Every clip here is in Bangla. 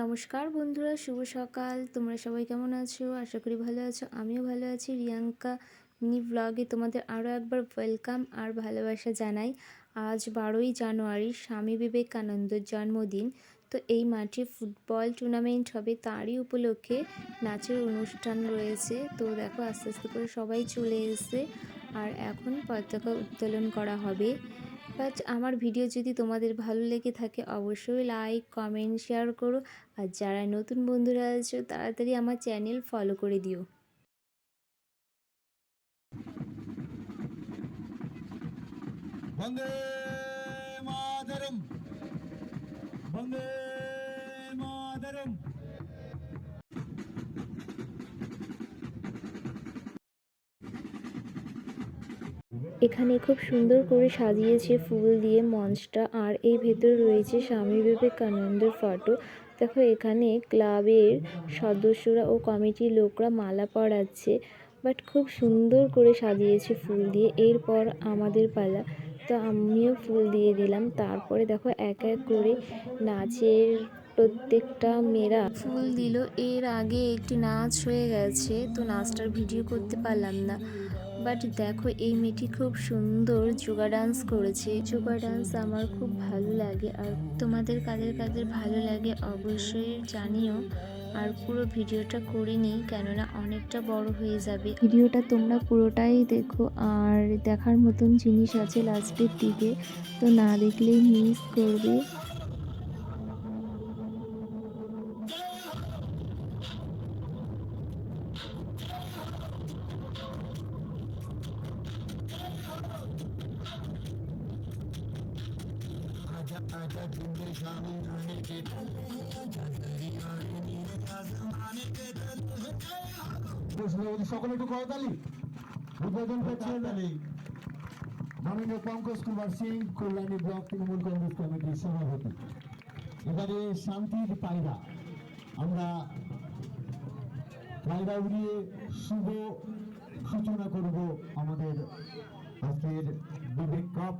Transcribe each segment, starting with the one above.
নমস্কার বন্ধুরা, শুভ সকাল। তোমরা সবাই কেমন আছো? আশা করি ভালো আছো। আমিও ভালো আছি। রিয়াঙ্কা নি ব্লগে তোমাদের আরও একবার ওয়েলকাম আর ভালোবাসা জানাই। আজ বারোই জানুয়ারি, স্বামী বিবেকানন্দর জন্মদিন। তো এই মাঠে ফুটবল টুর্নামেন্ট হবে তারই উপলক্ষে নাচের অনুষ্ঠান রয়েছে। তো দেখো, আস্তে আস্তে করে সবাই চলে এসেছে। আর এখন পতাকা উত্তোলন করা হবে। বাট আমার ভিডিও যদি তোমাদের ভালো লেগে থাকে, অবশ্যই লাইক কমেন্ট শেয়ার করো। আর যারা নতুন বন্ধুরা আছো, তাড়াতাড়ি আমার চ্যানেল ফলো করে দিও। বন্দে বন্দে মাদরম এখানে খুব সুন্দর করে সাজিয়েছে ফুল দিয়ে মঞ্চটা। আর এই ভেতর রয়েছে স্বামী বিবেকানন্দের ফটো দেখো এখানে ক্লাবের সদস্যরা ও কমিটির লোকরা মালা পরাচ্ছে। বাট খুব সুন্দর করে সাজিয়েছে ফুল দিয়ে। এরপর আমাদের পালা। তো আমিও ফুল দিয়ে দিলাম। তারপরে দেখো এক এক করে নাচের প্রত্যেকটা মেয়েরা ফুল দিল। এর আগে একটি নাচ হয়ে গেছে। তো নাচটার ভিডিও করতে পারলাম না। বাট দেখো, এই মেয়েটি খুব সুন্দর যোগা ডান্স করেছে। যোগা ডান্স আমার খুব ভালো লাগে আর তোমাদের কাদের কাদের ভালো লাগে অবশ্যই জানিও। আর পুরো ভিডিওটা করে নিই, কেননা অনেকটা বড় হয়ে যাবে। ভিডিওটা তোমরা পুরোটাই দেখো, আর দেখার মতন জিনিস আছে লাস্টের দিকে। তো না দেখলেই মিস করবে। করছেন মাননীয় পঙ্কজ কুমার সিং কল্যাণী ব্লক তৃণমূল কংগ্রেস কমিটির সভাপতি। এবারে শান্তির পায়রা, আমরা পায়রা উড়িয়ে শুভ সূচনা করব আমাদের আজকের বিবেক কাপ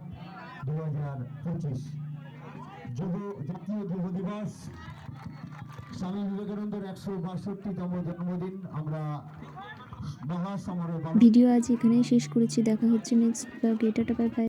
দু হাজার পঁচিশ। যুব জাতীয় যুব দিবস। স্বামী বিবেকানন্দের একশো বাষট্টিতম জন্মদিন। আমরা ভিডিও আজ এখানেই শেষ করেছি। দেখা হচ্ছে নেক্সট ব্লগে টাটা বাই বাই